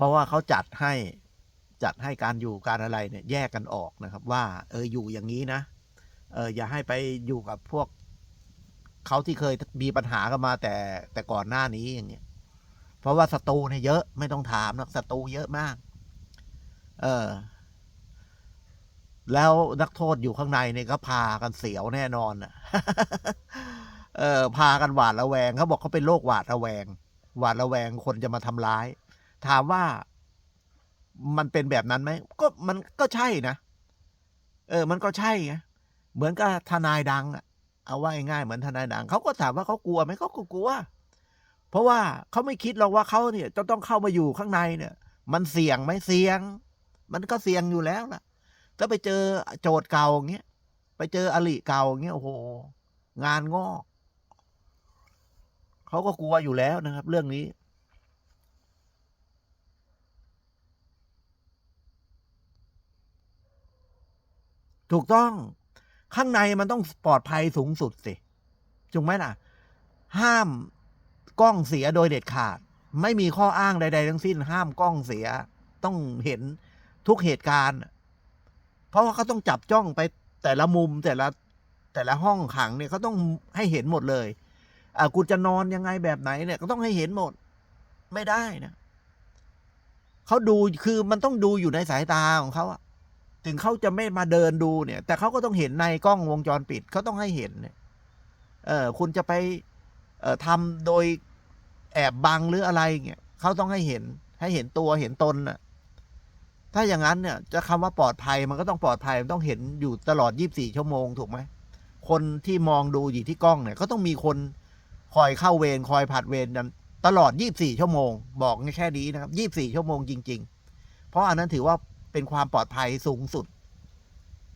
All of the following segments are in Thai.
เพราะว่าเขาจัดให้จัดให้การอยู่การอะไรเนี่ยแยกกันออกนะครับ ว่าเอออยู่อย่างนี้นะเอออย่าให้ไปอยู่กับพวกเขาที่เคยมีปัญหากันมาแต่แต่ก่อนหน้านี้อย่างเงี้ยเพราะว่าศัตรูเนี่ยเยอะไม่ต้องถามนะศัตรูเยอะมาก เออแล้วนักโทษอยู่ข้างในเนี่ยก็พากันเสียวแน่นอนอะเออพากันหวาดระแวงเขาบอกเขาเป็นโรคหวาดระแวง หวาดระแวงคนจะมาทำร้าย ถามว่ามันเป็นแบบนั้นไหมก็มันก็ใช่นะ เออ มันก็ใช่ไงเหมือนกับทนายดังอะเอาว่าง่ายๆเหมือนทนายดังเขาก็ถามว่าเขากลัวไหมเขาก็กลัว เพราะว่าเขาไม่คิดหรอกว่าเขาเนี่ย จะต้องเข้ามาอยู่ข้างในเนี่ย มันเสี่ยงไหมเสี่ยง มันก็เสี่ยงอยู่แล้วล่ะถ้าไปเจอโจทย์เก่าอย่างเงี้ยไปเจออลิเก่าอย่างเงี้ยโอ้โห งานงอกเขาก็กลัวอยู่แล้วนะครับ เรื่องนี้ ถูกต้อง ข้างในมันต้องปลอดภัยสูงสุดสิถูกไหมล่ะ ห้ามกล้องเสียโดยเด็ดขาด ไม่มีข้ออ้างใด ๆ ทั้งสิ้น ห้ามกล้องเสีย ต้องเห็นทุกเหตุการณ์ เพราะว่าเขาต้องจับจ้องไปแต่ละมุมแต่ละแต่ละห้องขังเนี่ยเขาต้องให้เห็นหมดเลยอ่ากูจะนอนยังไงแบบไหนเนี่ย ก็ต้องให้เห็นหมด ไม่ได้นะเขาดูคือมันต้องดูอยู่ในสายตาของเขาอะ ถึงเขาจะไม่มาเดินดูเนี่ย แต่เขาก็ต้องเห็นในกล้องวงจรปิดเขาต้องให้เห็นเนี่ยเออคุณจะไปเอ่อทำโดยแอบบังหรืออะไรเงี้ยเขาต้องให้เห็นให้เห็นตัวเห็นตนน่ะถ้าอย่างนั้นเนี่ย จะคำว่าปลอดภัยมันก็ต้องปลอดภัยมันต้องเห็นอยู่ตลอด 24 ชั่วโมงถูกไหมคนที่มองดูอยู่ที่กล้องเนี่ย ก็ต้องมีคนคอยเข้าเวรคอยผัดเวรตลอด 24 ชั่วโมง บอกแค่นี้นะครับ 24 ชั่วโมงจริง ๆ เพราะอันนั้นถือว่า เป็นความปลอดภัยสูงสุด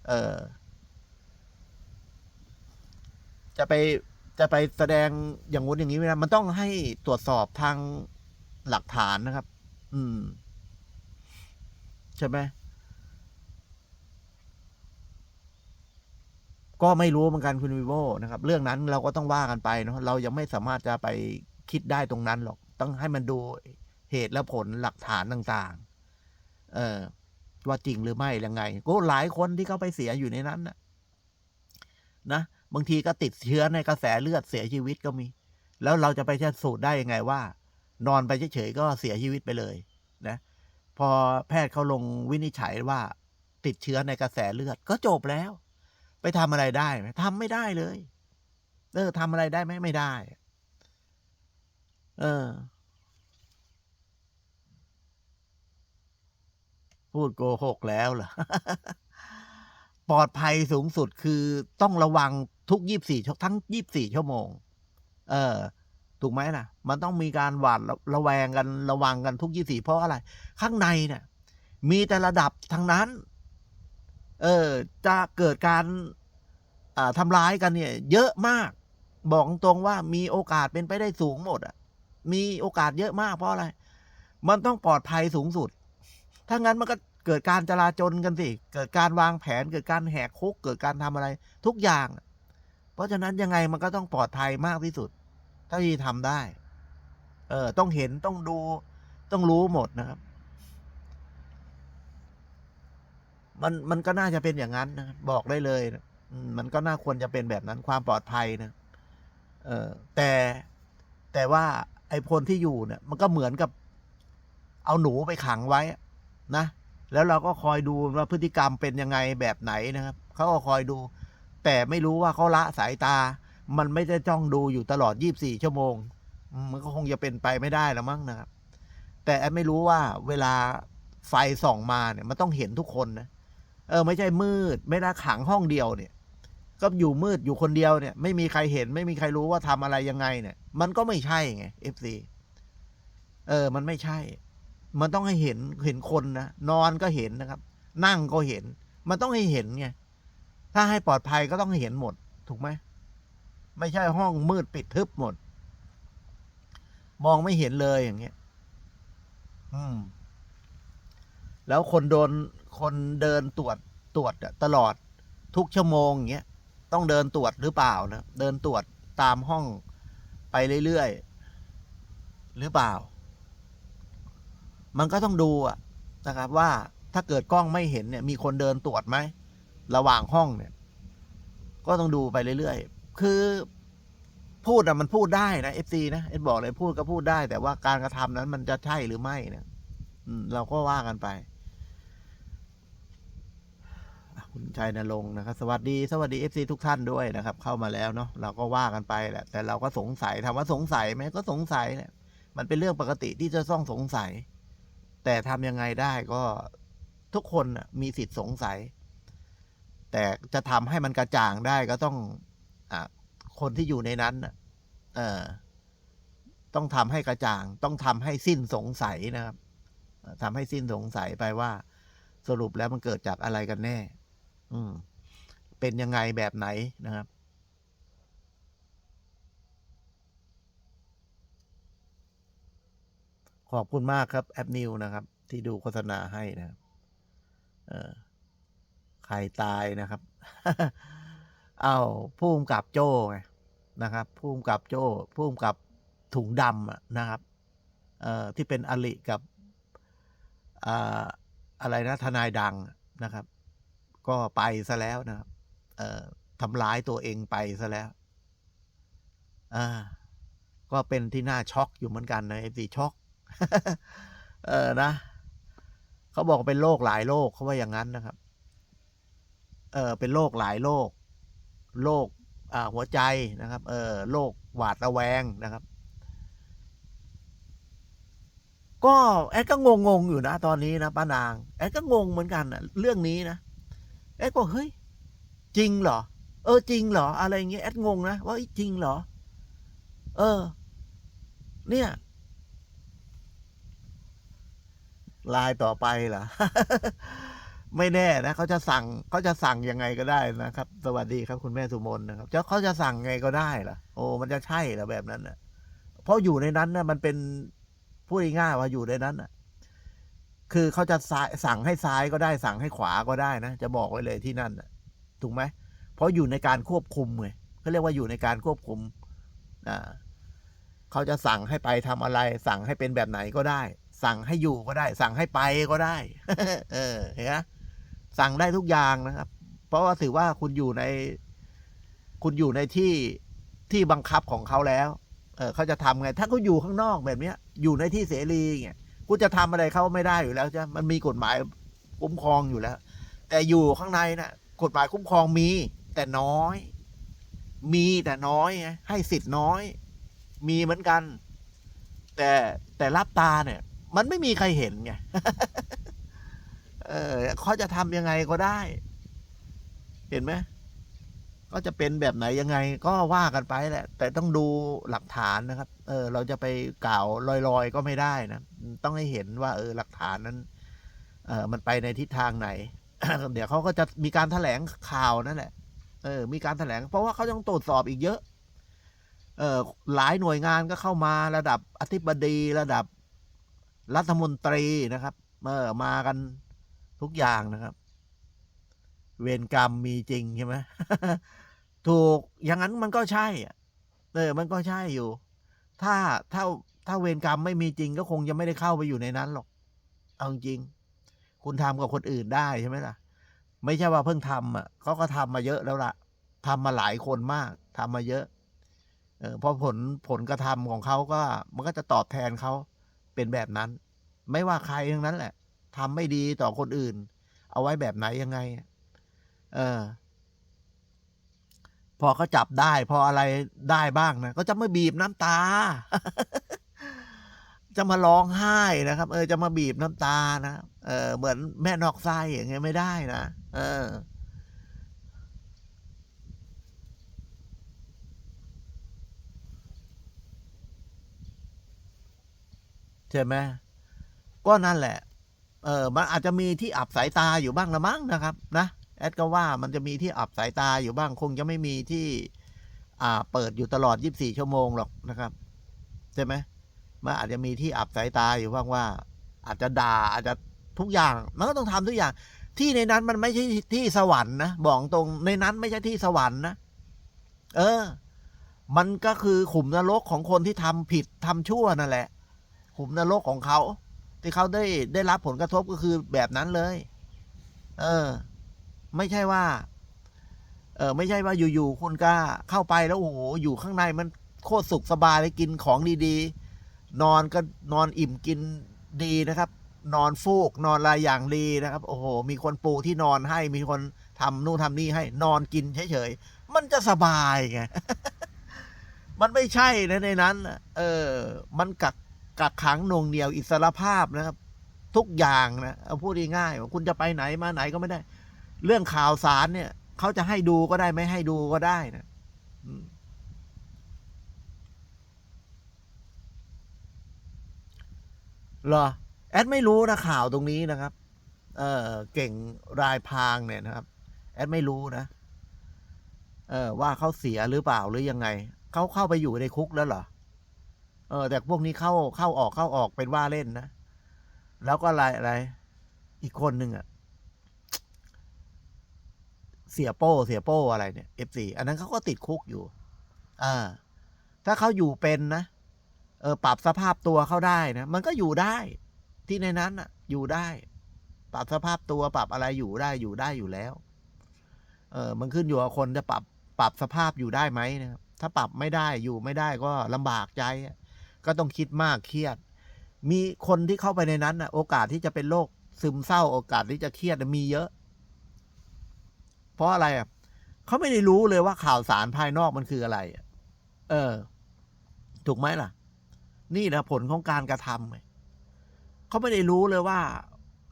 เออ จะไปจะไปแสดงอย่างงู้นอย่างนี้ไม่ได้มันต้องให้ตรวจสอบทางหลักฐานนะครับ อืม ใช่ไหมก็ไม่รู้เหมือนกันคุณวิโวนะครับ เรื่องนั้นเราก็ต้องว่ากันไปเนาะเรายังไม่สามารถจะไปคิดได้ตรงนั้นหรอก ต้องให้มันดูเหตุและผลหลักฐานต่าง ๆ เออ ว่าจริงหรือไม่ยังไงก็หลายคนที่เขาไปเสียอยู่ในนั้นนะนะบางทีก็ติดเชื้อในกระแสเลือดเสียชีวิตก็มี แล้วเราจะไปชันสูตรได้ยังไงว่า นอนไปเฉยๆก็เสียชีวิตไปเลยนะพอแพทย์เขาลงวินิจฉัยว่า ติดเชื้อในกระแสเลือดก็จบแล้ว ไปทำอะไรได้ไหมทำไม่ได้เลย เออทำอะไรได้ไหมไม่ได้ เออ พูดโกหกแล้วเหรอปลอดภัยสูงสุดคือต้องระวังทุกยี่บสี่ทั้งยี่บสี่ชั่วโมง เออ ถูกไหมนะมันต้องมีการหวาดระแวงกันระวังกันทุกยี่สี่เพราะอะไร ข้างในเนี่ยมีแต่ระดับทั้งนั้น เออ จะเกิดการอ่าทำร้ายกันเนี่ย เยอะมาก บอกตรงว่ามีโอกาสเป็นไปได้สูงหมด อะ มีโอกาสเยอะมากเพราะอะไร มันต้องปลอดภัยสูงสุด ถ้างั้นมันก็เกิดการจลาจลกันสิ เกิดการวางแผน เกิดการแหกคุก เกิดการทำอะไรทุกอย่าง เพราะฉะนั้นยังไงมันก็ต้องปลอดภัยมากที่สุดเท่าที่ทำได้ เออ ต้องเห็นต้องดู ต้องรู้หมดนะครับ มันมันก็น่าจะเป็นอย่างนั้นนะบอกได้เลยนะมันก็น่าควรจะเป็นแบบนั้นความปลอดภัยนะเออแต่แต่ว่าไอ้คนที่อยู่เนี่ย มันก็เหมือนกับ เอาหนูไปขังไว้ นะ แล้วเราก็คอยดูว่าพฤติกรรมเป็นยังไงแบบไหนนะครับเขาก็คอยดู แต่ไม่รู้ว่าเขาละสายตา มันไม่ได้จ้องดูอยู่ตลอด 24 ชั่วโมง มันก็คงจะเป็นไปไม่ได้แล้วมั้งนะครับ แต่แอดไม่รู้ว่าเวลาไฟส่องมาเนี่ยมันต้องเห็นทุกคนนะเออ ไม่ใช่มืด ไม่ได้ขังห้องเดียวเนี่ย ก็อยู่มืดอยู่คนเดียวเนี่ย ไม่มีใครเห็น ไม่มีใครรู้ว่าทำอะไรยังไงเนี่ย มันก็ไม่ใช่ไง FC เออ มันไม่ใช่ มันต้องให้เห็นเห็นคนนะนอนก็เห็นนะครับ นั่งก็เห็น มันต้องให้เห็นไงถ้าให้ปลอดภัยก็ต้องให้เห็นหมด ถูกไหมไม่ใช่ห้องมืดปิดทึบหมด มองไม่เห็นเลยอย่างเงี้ย อืม แล้วคนโดนคนเดินตรวจตรวจตลอดทุกชั่วโมงอย่างเงี้ยต้องเดินตรวจหรือเปล่านะเดินตรวจตามห้องไปเรื่อยๆหรือเปล่า มันก็ต้องดูอะนะครับว่าถ้าเกิดกล้องไม่เห็นเนี่ย มีคนเดินตรวจไหม ระหว่างห้องเนี่ย ก็ต้องดูไปเรื่อยๆ คือพูดอะมันพูดได้นะเอฟซีนะเอ็ดบอกเลยพูดก็พูดได้ แต่ว่าการกระทำนั้นมันจะใช่หรือไม่เนี่ยอืมเราก็ว่ากันไป คุณชัยนรงค์นะครับ สวัสดีสวัสดีเอฟซีทุกท่านด้วยนะครับ เข้ามาแล้วเนาะเราก็ว่ากันไปแหละแต่เราก็สงสัยถามว่าสงสัยไหมก็สงสัยแหละมันเป็นเรื่องปกติที่จะต้องสงสัย แต่ทำยังไงได้ก็ทุกคนมีสิทธิ์สงสัย แต่จะทำให้มันกระจ่างได้ก็ต้องอคนที่อยู่ในนั้นเออต้องทำให้กระจ่าง ต้องทำให้สิ้นสงสัยนะครับทำให้สิ้นสงสัยไปว่า สรุปแล้วมันเกิดจากอะไรกันแน่ อืมเป็นยังไงแบบไหนนะครับ ขอบคุณมากครับแอปนิวนะครับ ที่ดูโฆษณาให้นะครับเออใครตายนะครับ เอาผู้กำกับโจ้ไงนะครับผู้กำกับโจ้ผู้กำกับถุงดำนะครับเอ่อที่เป็นอลิกับอ่าอะไรนะทนายดังนะครับ ก็ไปซะแล้วนะครับเอ่อทำร้ายตัวเองไปซะแล้วอ่าก็เป็นที่น่าช็อกอยู่เหมือนกันนะเอฟซีช็อก เออนะเขาบอกเป็นโรคหลายโรคเขาว่าอย่างนั้นนะครับ เออเป็นโรคหลายโรคโรคหัวใจนะครับ เออโรคหวาดระแวงนะครับ ก็แอดก็งงงอยู่นะตอนนี้นะป้านางแอดก็งงเหมือนกันนะเรื่องนี้นะแอดก็เฮ้ยจริงเหรอ เออจริงเหรอ อะไรเงี้ยแอดงงนะว่าจริงเหรอ เออ เนี่ย ลายต่อไปเหรอ ไม่แน่นะเขาจะสั่งเขาจะสั่งยังไงก็ได้นะครับ สวัสดีครับคุณแม่สุมนนะครับจะเขาจะสั่งไงก็ได้เหรอโอ้มันจะใช่เหรอแบบนั้นน่ะเพราะอยู่ในนั้นนะมันเป็นพูดง่ายว่าอยู่ในนั้นน่ะคือเขาจะซ้ายสั่งให้ซ้ายก็ได้ สั่งให้ขวาก็ได้นะจะบอกไว้เลยที่นั่นน่ะถูกไหมเพราะอยู่ในการควบคุมไงเขาเรียกว่าอยู่ในการควบคุมอ่าเขาจะสั่งให้ไปทำอะไร สั่งให้เป็นแบบไหนก็ได้ สั่งให้อยู่ก็ได้ สั่งให้ไปก็ได้ เออเห็นไหมสั่งได้ทุกอย่างนะครับ เพราะว่าถือว่าคุณอยู่ใน คุณอยู่ในที่ที่บังคับของเขาแล้ว เออเขาจะทำไง ถ้าเขาอยู่ข้างนอกแบบเนี้ย อยู่ในที่เสรีเงี้ยคุณจะทำอะไรเขาไม่ได้อยู่แล้วใช่มันมีกฎหมายคุ้มครองอยู่แล้ว แต่อยู่ข้างในน่ะ กฎหมายคุ้มครองมี แต่น้อย มีแต่น้อยไงให้สิทธิ์น้อย มีเหมือนกัน แต่แต่รับตาเนี่ย มันไม่มีใครเห็นไงเออเขาจะทำยังไงก็ได้ เห็นไหมก็จะเป็นแบบไหนยังไง ก็ว่ากันไปแหละ แต่ต้องดูหลักฐานนะครับ เออ เราจะไปกล่าวลอยๆก็ไม่ได้นะ ต้องให้เห็นว่า เออหลักฐานนั้น เออมันไปในทิศทางไหน เดี๋ยวเขาก็จะมีการแถลงข่าวนั่นแหละ เออ มีการแถลง เพราะว่าเขาต้องตรวจสอบอีกเยอะ เออหลายหน่วยงานก็เข้ามาระดับอธิบดีระดับ รัฐมนตรีนะครับเออมากันทุกอย่างนะครับ เวรกรรมมีจริงใช่ไหมถูกอย่างนั้นมันก็ใช่เออมันก็ใช่อยู่ ถ้าถ้าถ้าเวรกรรมไม่มีจริงก็คงจะไม่ได้เข้าไปอยู่ในนั้นหรอก เอาจริง คุณทำกับคนอื่นได้ใช่ไหมล่ะ ไม่ใช่ว่าเพิ่งทำอะเขาก็ทำมาเยอะแล้วล่ะทำมาหลายคนมากทำมาเยอะ เออพราะผลผลกระทำของเขาก็ มันก็จะตอบแทนเขา เป็นแบบนั้น ไม่ว่าใครทั้งนั้นแหละทำไม่ดีต่อคนอื่น เอาไว้แบบไหนยังไง เออ พอเขาจับได้ พออะไรได้บ้างนะก็จะมาบีบน้ำตา จะมาร้องไห้นะครับ เออ จะมาบีบน้ำตานะเออเหมือนแม่นอกไส้อย่างเงี้ยไม่ได้นะเออ ใช่ไหมก็นั่นแหละ เออมันอาจจะมีที่อับสายตาอยู่บ้างละมั้งนะครับ นะแอดก็ว่ามันจะมีที่อับสายตาอยู่บ้าง คงจะไม่มีที่ อ่า เปิดอยู่ตลอด 24 ชั่วโมงหรอกนะครับ ใช่ไหมมันอาจจะมีที่อับสายตาอยู่บ้างว่า อาจจะด่าอาจจะทุกอย่าง มันก็ต้องทำทุกอย่าง ที่ในนั้นมันไม่ใช่ที่สวรรค์นะบอกตรงในนั้นไม่ใช่ที่สวรรค์นะเออ มันก็คือขุมนรกของคนที่ทำผิดทำชั่วนั่นแหละ ขุมนรกของเขาที่เขาได้ได้รับผลกระทบก็คือแบบนั้นเลย เออ ไม่ใช่ว่า เออไม่ใช่ว่าอยู่ๆคุณก็เข้าไปแล้วโอ้โหอยู่ข้างในมันโคตรสุขสบายเลยกินของดีๆ นอนก็นอนอิ่มกินดีนะครับ นอนฟูก นอนอะไรอย่างดีนะครับ โอ้โห มีคนปูที่นอนให้มีคนทำนู่นทำนี่ให้นอนกินเฉยๆมันจะสบายไงมันไม่ใช่นะในนั้น เออ มันกัก กักขังนวงเหนียวอิสรภาพนะครับ ทุกอย่างนะเอาพูดง่ายๆว่าคุณจะไปไหนมาไหนก็ไม่ได้ เรื่องข่าวสารเนี่ยเขาจะให้ดูก็ได้ไม่ให้ดูก็ได้นะหรอ แอดไม่รู้นะข่าวตรงนี้นะครับ เออเก่งรายพางเนี่ยนะครับ แอดไม่รู้นะเออว่าเขาเสียหรือเปล่าหรือยังไง เขาเข้าไปอยู่ในคุกแล้วเหรอ ออแต่พวกนี้เข้าเข้าออกเข้าออกเป็นว่าเล่นนะ แล้วก็อะไรอะไร อีกคนหนึ่งอะเสียโป้เสียโป้อะไรเนี่ยเอฟซีอันนั้นเขาก็ติดคุกอยู่ อ่า ถ้าเขาอยู่เป็นนะเออปรับสภาพตัวเขาได้นะมันก็อยู่ได้ที่ในนั้นอะอยู่ได้ ปรับสภาพตัวปรับอะไรอยู่ได้อยู่ได้อยู่แล้ว เออมันขึ้นอยู่กับคนจะปรับปรับสภาพอยู่ได้ไหมนะครับถ้าปรับไม่ได้อยู่ไม่ได้ก็ลำบากใจอะ ก็ต้องคิดมากเครียด มีคนที่เข้าไปในนั้นนะโอกาสที่จะเป็นโรคซึมเศร้า โอกาสที่จะเครียดมีเยอะ เพราะอะไรอะเขาไม่ได้รู้เลยว่าข่าวสารภายนอกมันคืออะไร เออ ถูกไหมล่ะ นี่นะผลของการกระทำเขาไม่ได้รู้เลยว่า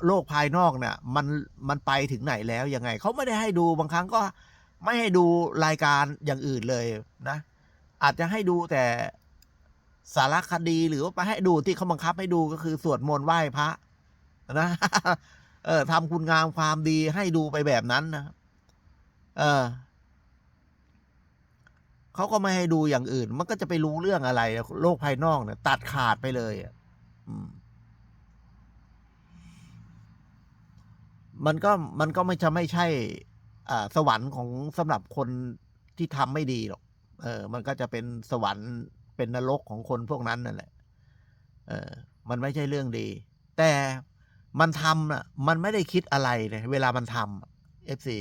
โลกภายนอกเนี่ยมันมันไปถึงไหนแล้วยังไงเขาไม่ได้ให้ดูบางครั้งก็ไม่ให้ดูรายการอย่างอื่นเลยนะ อาจจะให้ดูแต่ สารคดีหรือว่าไปให้ดูที่เขาบังคับให้ดูก็คือสวดมนต์ไหว้พระนะเออทำคุณงามความดีให้ดูไปแบบนั้นนะเออเขาก็ไม่ให้ดูอย่างอื่น มันก็จะไปรู้เรื่องอะไร โลกภายนอกเนี่ยตัดขาดไปเลยอะอืมมันก็มันก็ไม่จะไม่ใช่ อ่า สวรรค์ของสำหรับคนที่ทำไม่ดีหรอก เออ มันก็จะเป็นสวรรค์ เป็นนรกของคนพวกนั้นนั่นแหละเออมันไม่ใช่เรื่องดี แต่มันทำน่ะ มันไม่ได้คิดอะไรเลยเวลามันทำเอฟซี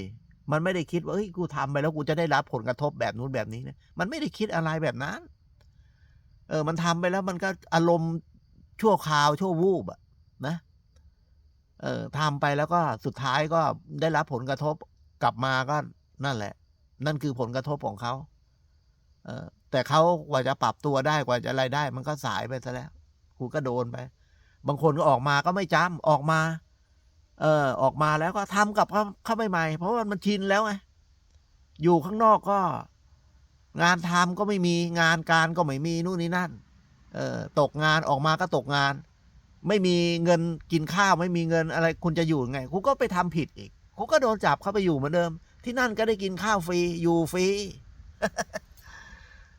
มันไม่ได้คิดว่าเฮ้ยกูทำไปแล้วกูจะได้รับผลกระทบแบบนู้นแบบนี้นะมันไม่ได้คิดอะไรแบบนั้น เออ มันทำไปแล้วมันก็อารมณ์ชั่วคราวชั่ววูบอะนะ เออทำไปแล้วก็สุดท้ายก็ได้รับผลกระทบกลับมาก็นั่นแหละ นั่นคือผลกระทบของเขาเออ แต่เขากว่าจะปรับตัวได้กว่าจะอะไรได้ มันก็สายไปซะแล้วกูก็โดนไป บางคนก็ออกมาก็ไม่จำออกมา เออ ออกมาแล้วก็ทำกับเขาเข้าใหม่เพราะว่ามันชินแล้วไงอยู่ข้างนอกก็ งานทำก็ไม่มีงานการก็ไม่มีนู่นนี่นั่น เออตกงานออกมาก็ตกงาน ไม่มีเงินกินข้าวไม่มีเงินอะไร คุณจะอยู่ไงคุณก็ไปทำผิดอีกคุณก็โดนจับเข้าไปอยู่เหมือนเดิม ที่นั่นก็ได้กินข้าวฟรีอยู่ฟรี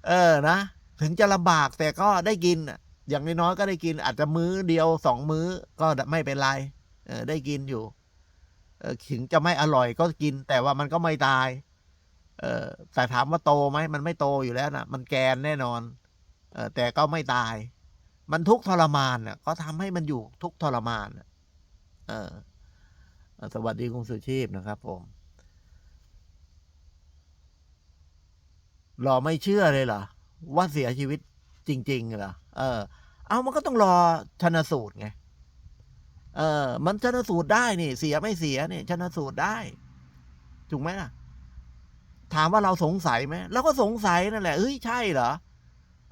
เออนะถึงจะลำบากแต่ก็ได้กินอย่างน้อยๆก็ได้กิน อาจจะมื้อเดียวสองมื้อก็ไม่เป็นไรเออได้กินอยู่เออถึงจะไม่อร่อยก็กิน แต่ว่ามันก็ไม่ตาย เออแต่ถามว่าโตไหมมันไม่โตอยู่แล้วนะมันแกนแน่นอน เออแต่ก็ไม่ตาย มันทุกทรมานน่ะ ก็ทำให้มันอยู่ทุกทรมานเออสวัสดีคุณสุชีพนะครับผม รอไม่เชื่อเลยเหรอว่าเสียชีวิตจริง ๆเหรอเออ เอามันก็ต้องรอชนสูตรไงเออ มันชนสูตรได้นี่ เสียไม่เสียเนี่ยชนสูตรได้ถูกไหมล่ะ ถามว่าเราสงสัยไหมเราก็สงสัยนั่นแหละเฮ้ยใช่เหรอ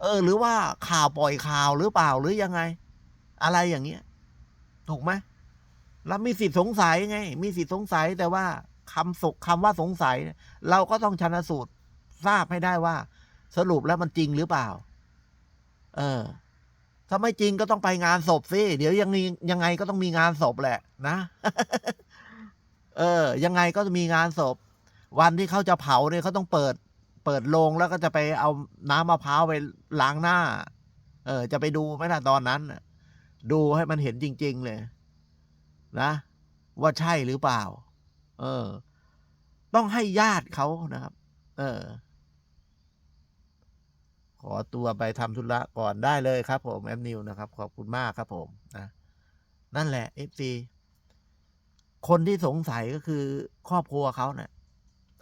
เออ หรือว่าข่าวปล่อยข่าวหรือเปล่าหรือยังไง อะไรอย่างเงี้ย ถูกไหมเรามีสิทธิ์สงสัยไง มีสิทธิ์สงสัยแต่ว่าคำสกคำว่าสงสัย เราก็ต้องชันสูตร ทราบให้ได้ว่า สรุปแล้วมันจริงหรือเปล่า เออ ถ้าไม่จริงก็ต้องไปงานศพสิเดี๋ยวยังมียังไงก็ต้องมีงานศพแหละ นะ เออ ยังไงก็จะมีงานศพ วันที่เขาจะเผาเนี่ยเขาต้องเปิด เปิดโลงแล้วก็จะไปเอาน้ำมะพร้าวไปล้างหน้า เออ จะไปดูไหมล่ะตอนนั้นดูให้มันเห็นจริง ๆ เลย นะ ว่าใช่หรือเปล่า เออ ต้องให้ญาติเขานะครับ เออ ขอตัวไปทำธุระก่อนได้เลยครับผมแอมนิวนะครับ ขอบคุณมากครับผมนะนั่นแหละเอฟซีคนที่สงสัยก็คือครอบครัวเขาเนะ่ะ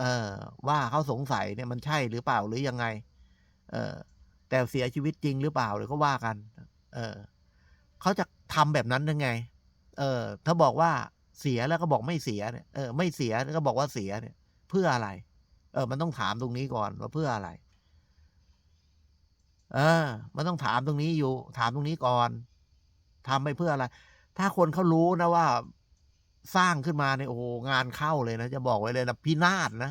เออว่าเขาสงสัยเนี่ยมันใช่หรือเปล่าหรือยังไง เออแต่เสียชีวิตจริงหรือเปล่าหรือก็ว่ากัน เออเขาจะทำแบบนั้นยังไง เออ ถ้าบอกว่าเสียแล้วก็บอกไม่เสียเนี่ยเออไม่เสียแล้วก็บอกว่าเสียเนี่ย เพื่ออะไร เออ มันต้องถามตรงนี้ก่อนว่าเพื่ออะไร เออ มันต้องถามตรงนี้อยู่ ถามตรงนี้ก่อนทำไปเพื่ออะไร ถ้าคนเขารู้นะว่า สร้างขึ้นมาเนี่ยโอ้งานเข้าเลยนะ จะบอกไว้เลยนะพินาศนะ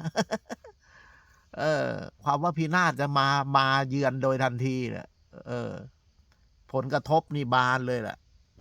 เออ ความว่าพินาศจะมามาเยือนโดยทันทีเนี่ยเออ ผลกระทบนี่บานเลยแหละ